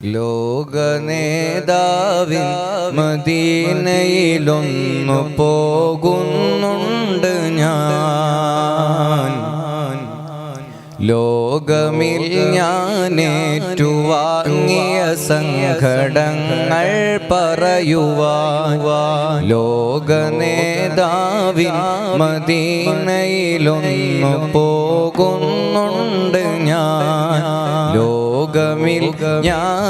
ലോകനേതാവിൻ മദീനയിലൊന്നു പോകുന്നുണ്ട് ഞാൻ. ലോകമിൽ ഞാനേറ്റുവാങ്ങിയ സങ്കടങ്ങൾ പറയുവാൻ ലോകനേതാവിൻ മദീനയിലൊന്നു പോകുന്നുണ്ട് ഞാൻ. ലോകമിൽ ഞാനേറ്റുവാങ്ങിയ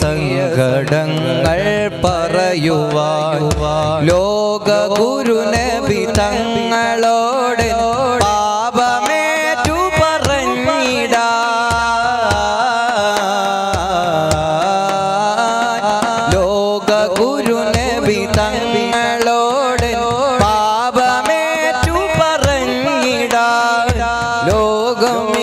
സങ്കടങ്ങൾ പറയുവാൻ ലോക ഗുരുനബി തങ്ങളോട് തങ്ങളോട് പാപമേറ്റു പറഞ്ഞിടാ. ലോകമിൽ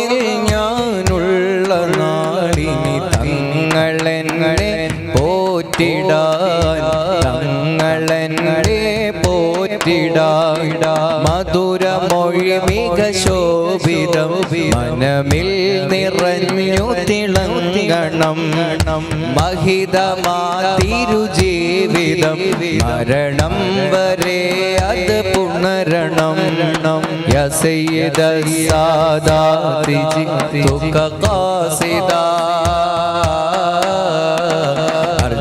മംഗണം മഹിതമാതിരുജീവിതം മരണം വരെ അത് പുണരണം. യസൈദ സാദാതി തുക കാസിദാ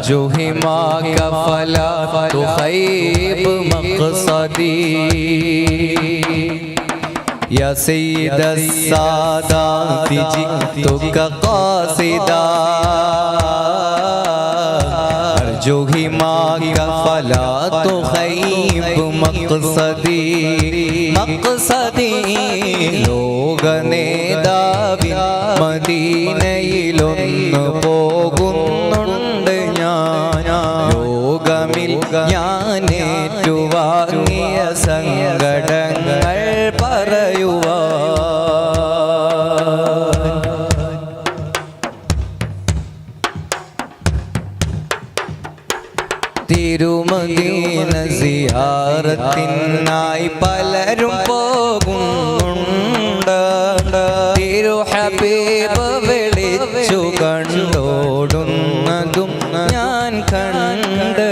जो हिमा का फला तो खैब मकसदी يا سيد السادات جئتك قاصدا أرجو هماك فلا تخيب مقصدي مقصدي ലോക നേതാവിൻ മദീനയിലൊന്നു പോകുന്നുണ്ട് ഞാൻ ലോകമിൽ ഞാനേറ്റുവാങ്ങിയ സങ്കടങ്ങൾ പറയുവാൻ തിരുമദീന സിയാറത്തിനായി പലരും പോകുന്നുണ്ട്. തിരു ഹബീബ് വിളിച്ചു കണ്ടോടുന്നതും ഞാൻ കണ്ട്.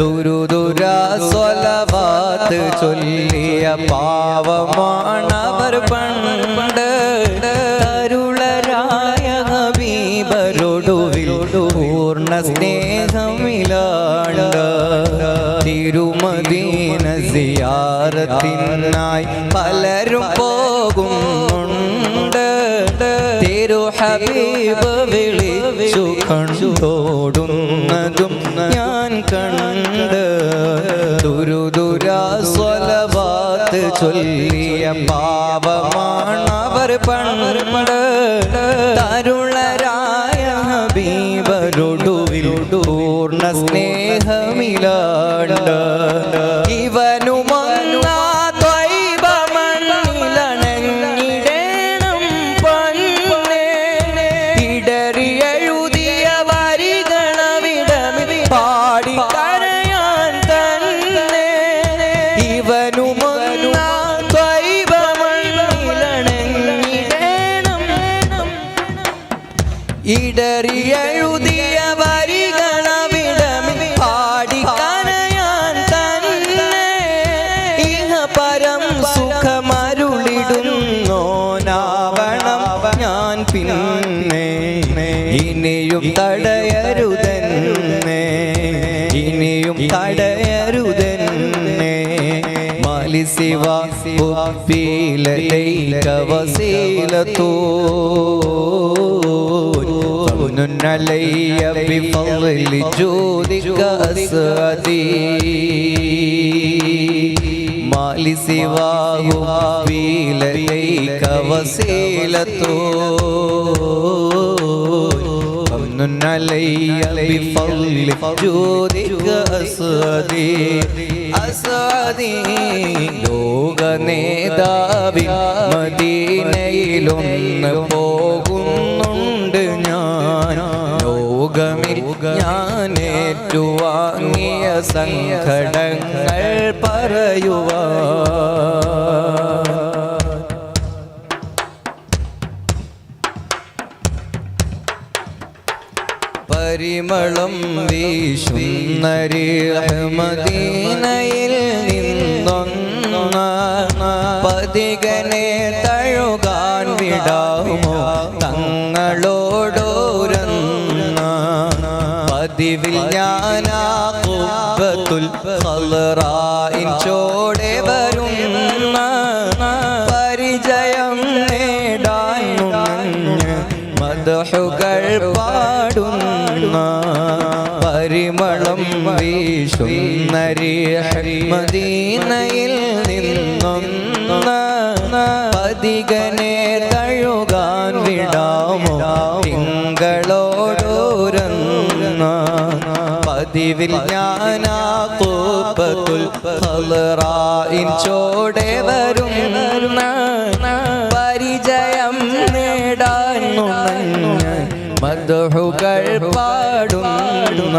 തുരുതുരാ സ്വലവാത്ത് ചൊല്ലിയ പാവമാണവർ പണ്ട്. അരുളരായ ഹബീബരൊടുവിൽ പൂർണ സ്നേഹമിലാണ്ട് തിരുമദീന സിയാറത്തിനായി പലരും പോകുന്നുണ്ട്. തിരു ഹബീബ് വിളിച്ചു കണ്ടോടുന്നതും ഞാൻ കണ്ട്. തുരുതുരാ സ്വലവാത്ത് ചൊല്ലിയ അവർ പണ്ട് തരുളരായ ഹബീബരൊടുവിൽ പൂർണ സ്നേഹമിലാണ്ട് ഇവനുമൊന്നാ ഇടറിയെഴുതിയ വരികളവിടം പാടിക്കരയാൻ തന്നെ ഇഹ പരം സുഖമരുളിടുന്നോനാവണം ഞാൻ പിന്നെ. ഇനിയും തടയരുതെന്നേ. ഇനിയും തടയരുതെന്നേ. മലിശിവ ഒപ്പിയിലൈക علي بفضل جودك أسعدي ما لسواه في لديك وسيلة فمن علي بفضل جودك أسعدي أسعدي ലോക നേതാവിൻ മദീനയിലൊന്ന് സങ്കടങ്ങൾ പറയുവ പരിമളം വീശുന്നരിമദീനയിൽ നിന്നൊന്ന പതികനെ തഴുകാൻ വിടാമോ തങ്ങളോടോരന്ന പതിവിൽ ഞാനാ ഖൽറായിൻ ചോടെ വരുന്ന പരിചയം നേടാൻ നുണഞ്ഞ് മദഹുകൾ പാടുന്ന പരിമളം വീശുന്നരി മദീനയിൽ നിന്നൊന്ന പതികനെ തഴുകാൻ വിടാമോ? തിങ്കളോടോരന്ന പതിവിൽ ഞാനാ ഖൽറായിൻ ചോടെ വരുന്ന പരിചയം നേടാൻ മധുഹുകൾ പാടുന്ന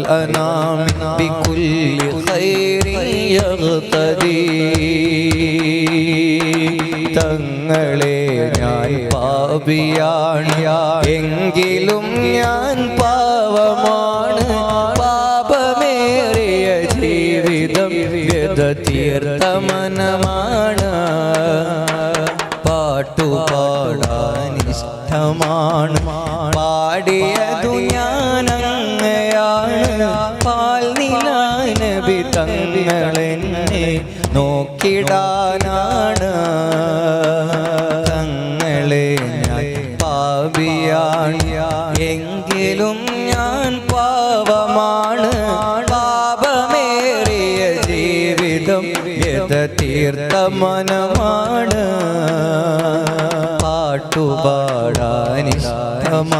الأنام بكل خير يغتدي തങ്ങളെ ഞാൻ പാപിയാണ് എങ്കിലും ഞാൻ പാവമാണ് പാപമേറിയ ജീവിതം വ്യത തീർത്ഥമനമാണ് പാട്ടുപാടാൻ ഇഷ്ടമാണ് പാടിയതു തങ്ങളെന്നെ നോക്കിടാനാണ്.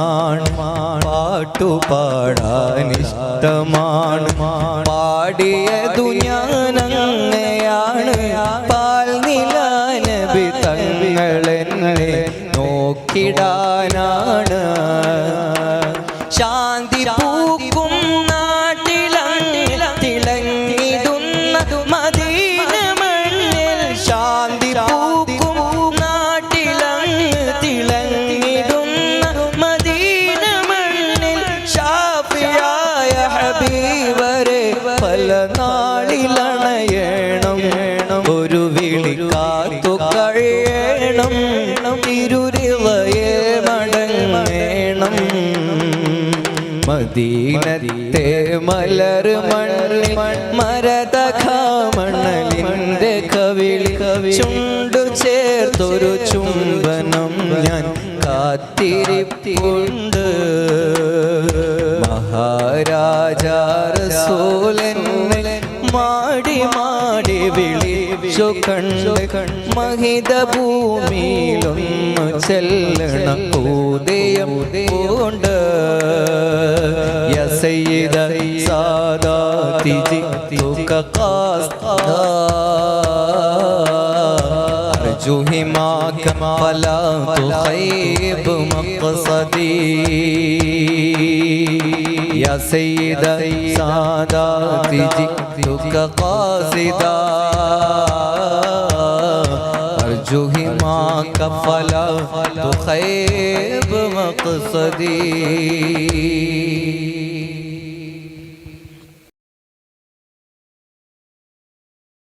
പാട്ടുപാടാനിഷ്ടമാണ് പാട്ടുപാടാനിഷ്ടമാണ് പാടിയതു ഞാനങ്ങയാണ് പാൽ നിലാനബി തങ്ങളെന്നെ നോക്കിടാനാണ് തിരുരിവയെ മടങ്ങേണം. മദീനത്തെ മലർ മണ്ണിൽ മരതഖ മണ്ണലിന്റെ കവിളി ചുണ്ടു ചേർത്തൊരു ചുംബനം ഞാൻ കാത്തിരിപ്പുണ്ട്. മഹാരാജാ സോലൻ മാടി മാടി വിളിച്ചു കണ്ട് മഹിത ഭൂമിയിലൊന്നു ചെല്ലണം ഉദയം കൊണ്ട് യസയ്യിദ സാദാതി ജിത്തുക ഖാസ്താ أرجو هماك فلا تخيب مقصدي يا سيد سادات جئتك قاصدا أرجو هماك فلا تخيب مقصدي